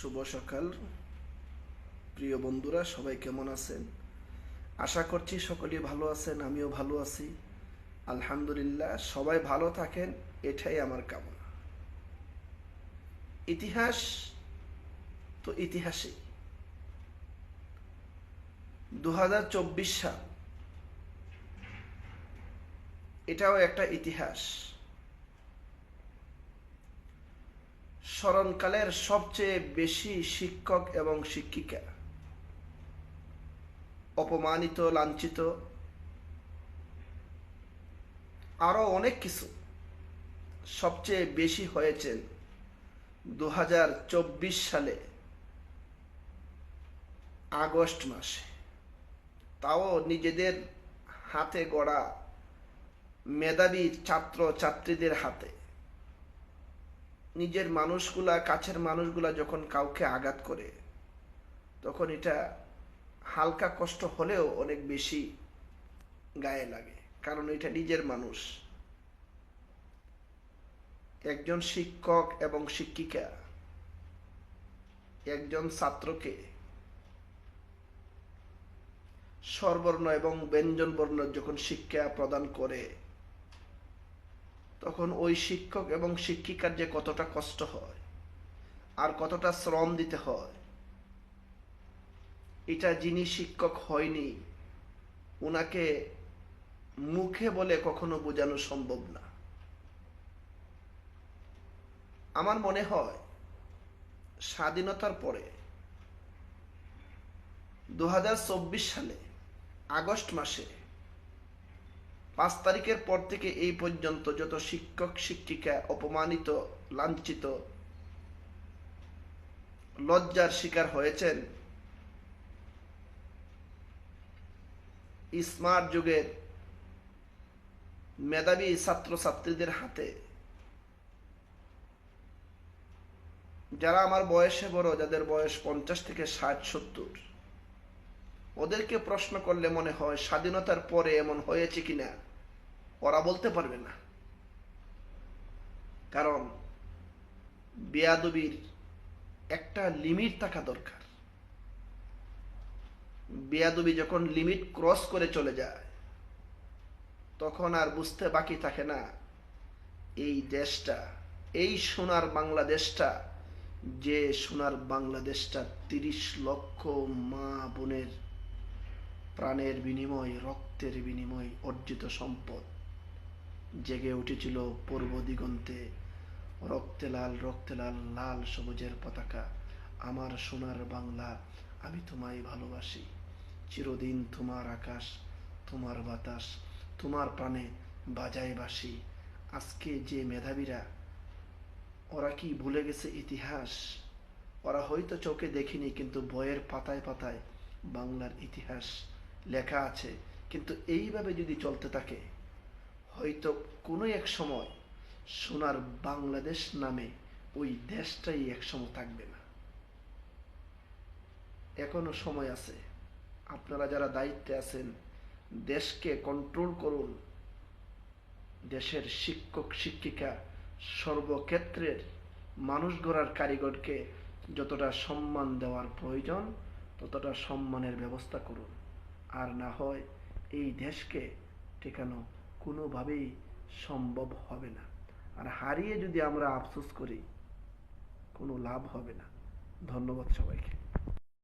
শুভ সকাল। প্রিয় বন্ধুরা, সবাই কেমন আছেন? আশা করছি সকলেই ভালো আছেন, আমিও ভালো আছি। আলহামদুলিল্লাহ, সবাই ভালো থাকেন, এটাই আমার কামনা। ইতিহাস তো ইতিহাসই। দু সাল, এটাও একটা ইতিহাস। স্মরণকালের সবচেয়ে বেশি শিক্ষক এবং শিক্ষিকা। অপমানিত, লাঞ্ছিত আরও অনেক কিছু সবচেয়ে বেশি হয়েছেন দু হাজার চব্বিশ সালে আগস্ট মাসে। তাও নিজেদের হাতে গড়া মেধাবী ছাত্র ছাত্রীদের হাতে। নিজের মানুষগুলা, কাছের মানুষগুলা যখন কাউকে আঘাত করে, তখন এটা হালকা কষ্ট হলেও অনেক বেশি গায়ে লাগে। কারণ এটা নিজের মানুষ। একজন শিক্ষক এবং শিক্ষিকা, একজন ছাত্রকে স্বরবর্ণ এবং ব্যঞ্জন বর্ণ যখন শিক্ষা প্রদান করে তখন ওই শিক্ষক এবং শিক্ষিকার যে কতটা কষ্ট হয়, আর কতটা শ্রম দিতে হয়, এটা যিনি শিক্ষক হয়নি ওনাকে মুখে বলে কখনো বোঝানো সম্ভব না। আমার মনে হয়, স্বাধীনতার পরে দু হাজার চব্বিশ সালে আগস্ট মাসে পাঁচ তারিখের পর থেকে এই পর্যন্ত যত শিক্ষক, শিক্ষিকা, অপমানিত, লাঞ্ছিত, লজ্জার শিকার হয়েছেন স্মার্ট যুগের মেধাবী ছাত্রছাত্রীদের হাতে। যারা আমার বয়সে বড়, যাদের বয়স পঞ্চাশ থেকে ষাট, সত্তর, ওদেরকে প্রশ্ন করলে মনে হয় স্বাধীনতার পরে এমন হয়েছে কিনা? ওরা বলতে পারবে না। কারণ বেয়াদবির একটা লিমিট থাকা দরকার। বেয়াদবি যখন লিমিট ক্রস করে চলে যায়, তখন আর বুঝতে বাকি থাকে না, এই দেশটা, এই সোনার বাংলাদেশটা, যে সোনার বাংলাদেশটা তিরিশ লক্ষ মা বোনের প্রাণের বিনিময়, রক্তের বিনিময়, অর্জিত সম্পদ। জেগে উঠেছিল পূর্ব দিগন্তে। রক্তে লাল রক্তে লাল লাল সবুজের পতাকা। আমার সোনার বাংলা, আমি তোমায় ভালোবাসি। চিরদিন তোমার আকাশ, তোমার বাতাস, তোমার প্রাণে বাজায় বাসি। আজকে যে মেধাবীরা, ওরা কি ভুলে গেছে ইতিহাস? ওরা হয়তো চোখে দেখিনি, কিন্তু বইয়ের পাতায় পাতায় বাংলার ইতিহাস লেখা আছে। কিন্তু এইভাবে যদি চলতে থাকে হয়তো কোনো এক সময় সোনার বাংলাদেশ নামে ওই দেশটাই একসময় থাকবে না। এখনও সময় আছে। আপনারা যারা দায়িত্বে আছেন, দেশকে কন্ট্রোল করুন। দেশের শিক্ষক, শিক্ষিকা সর্বক্ষেত্রের মানুষ গড়ার কারিগরকে যতটা সম্মান দেওয়ার প্রয়োজন, ততটা সম্মানের ব্যবস্থা করুন। আর না হয় এই দেশকে টেকানো কোনোভাবেই সম্ভব হবে না। আর হারিয়ে যদি আমরা আফসোস করি, কোনো লাভ হবে না। ধন্যবাদ সবাইকে।